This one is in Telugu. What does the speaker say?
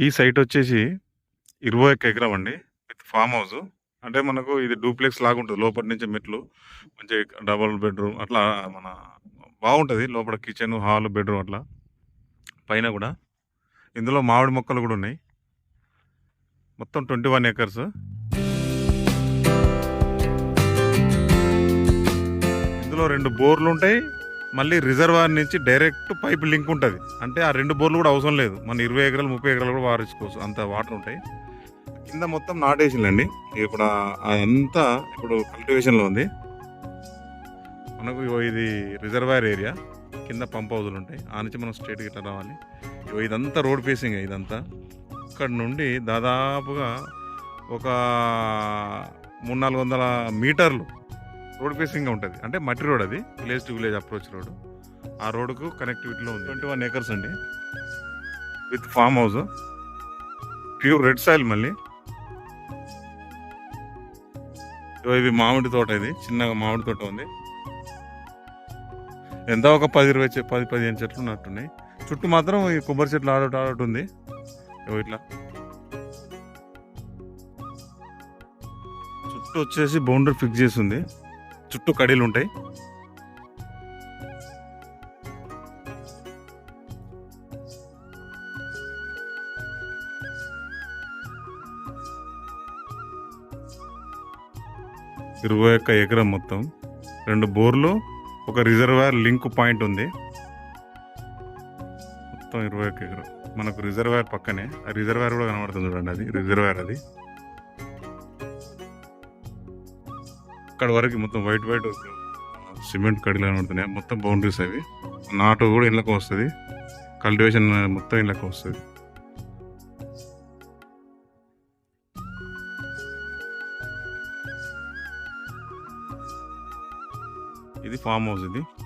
ఈ సైట్ వచ్చేసి ఇరవై ఒక్క ఎకరం అండి. With farm house. అంటే మనకు ఇది డూప్లెక్స్ లాగా ఉంటుంది. లోపల నుంచి మెట్లు మంచి డబుల్ బెడ్రూమ్ అట్లా మన బాగుంటుంది. లోపల కిచెన్ హాల్ బెడ్రూమ్ అట్లా. పైన కూడా. ఇందులో మామిడి మొక్కలు కూడా ఉన్నాయి. మొత్తం ట్వంటీ వన్ ఎకర్స్. ఇందులో రెండు బోర్లు ఉంటాయి. మళ్ళీ రిజర్వాయర్ నుంచి డైరెక్ట్ పైప్ లింక్ ఉంటుంది. అంటే ఆ రెండు బోర్లు కూడా అవసరం లేదు. మన ఇరవై ఎకరాలు ముప్పై ఎకరాలు కూడా వారించుకోవచ్చు అంత వాటర్ ఉంటాయి. కింద మొత్తం నాటేసిందండి ఇప్పుడు అదంతా ఇప్పుడు కల్టివేషన్లో ఉంది. మనకు ఇగో ఇది రిజర్వాయర్ ఏరియా. కింద పంప్ హౌజులు ఉంటాయి. ఆ నుంచి మనం స్ట్రేట్కి ఇట్లా రావాలి. ఇగో ఇదంతా రోడ్ ఫేసింగ్ ఇదంతా. ఇక్కడ నుండి దాదాపుగా ఒక మూడు నాలుగు వందల మీటర్లు రోడ్ ఫేసింగ్ ఉంటుంది. అంటే మట్టి రోడ్ అది. Village to village approach road. ఆ రోడ్కు కనెక్టివిటీలో ఉంది. ట్వంటీ వన్ ఏకర్స్ అండి. With farm house. Pure red soil మళ్ళీ. ఇది మామిడి తోట ఇది. చిన్నగా మామిడి తోట ఉంది. ఎంత? ఒక పది ఇరవై పది పదిహేను చెట్లు ఉన్నట్టున్నాయి. చుట్టూ మాత్రం ఈ కొబ్బరి చెట్లు ఆడోటి ఆడోటి ఉంది. ఇట్లా. చుట్టూ వచ్చేసి బౌండరీ ఫిక్స్ చేసి ఉంది. చుట్టూ కడీలు ఉంటాయి. ఇరవై ఒక్క ఎకరం మొత్తం. రెండు బోర్లు ఒక రిజర్వాయర్ లింక్ పాయింట్ ఉంది. మొత్తం ఇరవై ఒక్క ఎకరం. మనకు రిజర్వాయర్ పక్కనే ఆ రిజర్వాయర్ కూడా కనబడుతుంది చూడండి అది రిజర్వాయర్ అది. అక్కడ వరకు మొత్తం వైట్ వైట్ సిమెంట్ కడిలా ఉంటున్నాయి. మొత్తం బౌండరీస్ అవి. నాటు కూడా ఇళ్ళకు వస్తుంది. కల్టివేషన్ మొత్తం ఇళ్ళకు వస్తుంది. ఇది ఫామ్ హౌస్ ఇది.